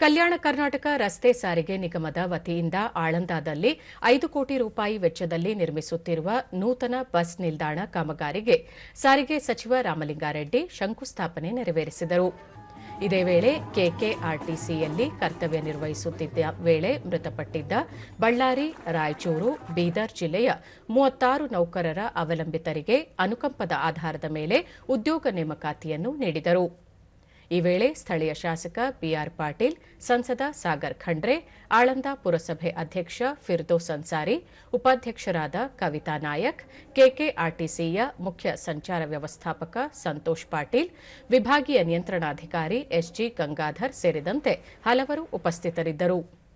ಕಲ್ಯಾಣ ಕರ್ನಾಟಕ ರಸ್ತೆ ಸಾರಿಗೆ ನಿಗಮದ ವತಿಯಿಂದ ಆಳಂದದಲ್ಲಿ ಐದು ಕೋಟಿ ರೂಪಾಯಿ ವೆಚ್ಚದಲ್ಲಿ ನಿರ್ಮಿಸುತ್ತಿರುವ ನೂತನ ಬಸ್ ನಿಲ್ದಾಣ ಕಾಮಗಾರಿಗೆ ಸಾರಿಗೆ ಸಚಿವ ರಾಮಲಿಂಗಾರೆಡ್ಡಿ ಶಂಕುಸ್ಥಾಪನೆ ನೆರವೇರಿಸಿದರು. ಇದೇ ವೇಳೆ ಕೆಕೆಆರ್ಟಿಸಿಯಲ್ಲಿ ಕರ್ತವ್ಯ ನಿರ್ವಹಿಸುತ್ತಿದ್ದ ವೇಳೆ ಮೃತಪಟ್ಟಿದ್ದ ಬಳ್ಳಾರಿ, ರಾಯಚೂರು, ಬೀದರ್ ಜಿಲ್ಲೆಯ ಮೂವತ್ತಾರು ನೌಕರರ ಅವಲಂಬಿತರಿಗೆ ಅನುಕಂಪದ ಆಧಾರದ ಮೇಲೆ ಉದ್ಯೋಗ ನೇಮಕಾತಿಯನ್ನು ನೀಡಿದರು. ಈ ವೇಳೆ ಸ್ಥಳೀಯ ಶಾಸಕ ಬಿಆರ್ ಪಾಟೀಲ್, ಸಂಸದ ಸಾಗರ್ ಖಂಡ್ರೆ, ಆಳಂದ ಪುರಸಭೆ ಅಧ್ಯಕ್ಷ ಫಿರ್ದೋಸ್ ಅನ್ಸಾರಿ, ಉಪಾಧ್ಯಕ್ಷರಾದ ಕವಿತಾ ನಾಯಕ್, ಕೆಕೆಆರ್ಟಿಸಿಯ ಮುಖ್ಯ ಸಂಚಾರ ವ್ಯವಸ್ಥಾಪಕ ಸಂತೋಷ್ ಪಾಟೀಲ್, ವಿಭಾಗೀಯ ನಿಯಂತ್ರಣಾಧಿಕಾರಿ ಎಸ್ಜಿ ಗಂಗಾಧರ್ ಸೇರಿದಂತೆ ಹಲವರು ಉಪಸ್ಥಿತರಿದ್ದರು.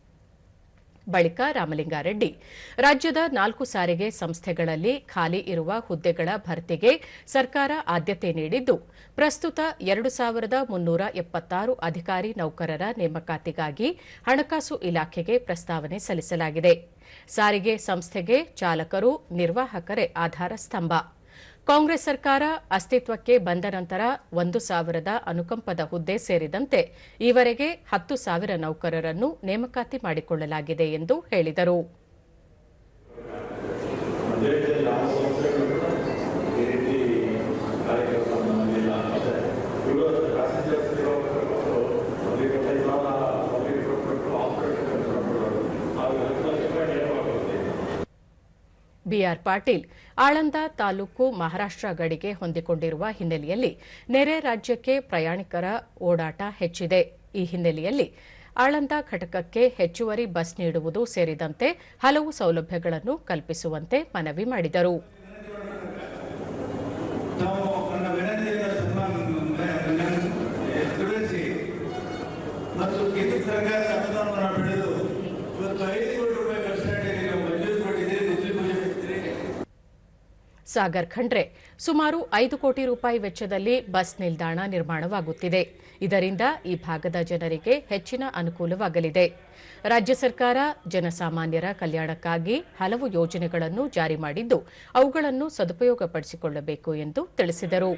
ಬಳಿಕ ರಾಮಲಿಂಗಾರೆಡ್ಡಿ. ರಾಜ್ಯದ ನಾಲ್ಕು ಸಾರಿಗೆ ಸಂಸ್ಥೆಗಳಲ್ಲಿ ಖಾಲಿ ಇರುವ ಹುದ್ದೆಗಳ ಭರ್ತಿಗೆ ಸರ್ಕಾರ ಆದ್ಯತೆ ನೀಡಿದ್ದು, ಪ್ರಸ್ತುತ ಎರಡು ಸಾವಿರದ ಮುನ್ನೂರ ಎಪ್ಪತ್ತಾರು ಅಧಿಕಾರಿ ನೌಕರರ ನೇಮಕಾತಿಗಾಗಿ ಹಣಕಾಸು ಇಲಾಖೆಗೆ ಪ್ರಸ್ತಾವನೆ ಸಲ್ಲಿಸಲಾಗಿದೆ. ಸಾರಿಗೆ ಸಂಸ್ಥೆಗೆ ಚಾಲಕರು, ನಿರ್ವಾಹಕರೇ ಆಧಾರ ಸ್ತಂಭ. ಕಾಂಗ್ರೆಸ್ ಸರ್ಕಾರ ಅಸ್ತಿತ್ವಕ್ಕೆ ಬಂದ ನಂತರ ಒಂದು ಸಾವಿರದ ಅನುಕಂಪದ ಹುದ್ದೆ ಸೇರಿದಂತೆ ಈವರೆಗೆ ಹತ್ತು ಸಾವಿರ ನೌಕರರನ್ನು ನೇಮಕಾತಿ ಮಾಡಿಕೊಳ್ಳಲಾಗಿದೆ ಎಂದು ಹೇಳಿದರು. ಬಿಆರ್ ಪಾಟೀಲ್ ಆಳಂದ ತಾಲೂಕು ಮಹಾರಾಷ್ಟ್ರ ಗಡಿಗೆ ಹೊಂದಿಕೊಂಡಿರುವ ಹಿನ್ನೆಲೆಯಲ್ಲಿ ನೆರೆ ರಾಜ್ಯಕ್ಕೆ ಪ್ರಯಾಣಿಕರ ಓಡಾಟ ಹೆಚ್ಚಿದೆ. ಈ ಹಿನ್ನೆಲೆಯಲ್ಲಿ ಆಳಂದ ಘಟಕಕ್ಕೆ ಹೆಚ್ಚುವರಿ ಬಸ್ ನೀಡುವುದು ಸೇರಿದಂತೆ ಹಲವು ಸೌಲಭ್ಯಗಳನ್ನು ಕಲ್ಪಿಸುವಂತೆ ಮನವಿ ಮಾಡಿದರು. ಮತ್ತು ಕೇಂದ್ರ ಸರ್ಕಾರ ಅನುದಾನವನ್ನು ಪಡೆದು ಇವತ್ತು ಐದು ಕೋಟಿ ರೂಪಾಯಿ ಖರ್ಚು ಸಾಗರ್ ಖಂಡ್ರೆ. ಸುಮಾರು ಐದು ಕೋಟಿ ರೂಪಾಯಿ ವೆಚ್ಚದಲ್ಲಿ ಬಸ್ ನಿಲ್ದಾಣ ನಿರ್ಮಾಣವಾಗುತ್ತಿದೆ. ಇದರಿಂದ ಈ ಭಾಗದ ಜನರಿಗೆ ಹೆಚ್ಚಿನ ಅನುಕೂಲವಾಗಲಿದೆ. ರಾಜ್ಯ ಸರ್ಕಾರ ಜನಸಾಮಾನ್ಯರ ಕಲ್ಯಾಣಕ್ಕಾಗಿ ಹಲವು ಯೋಜನೆಗಳನ್ನು ಜಾರಿ ಮಾಡಿದ್ದು, ಅವುಗಳನ್ನು ಸದುಪಯೋಗಪಡಿಸಿಕೊಳ್ಳಬೇಕು ಎಂದು ತಿಳಿಸಿದರು.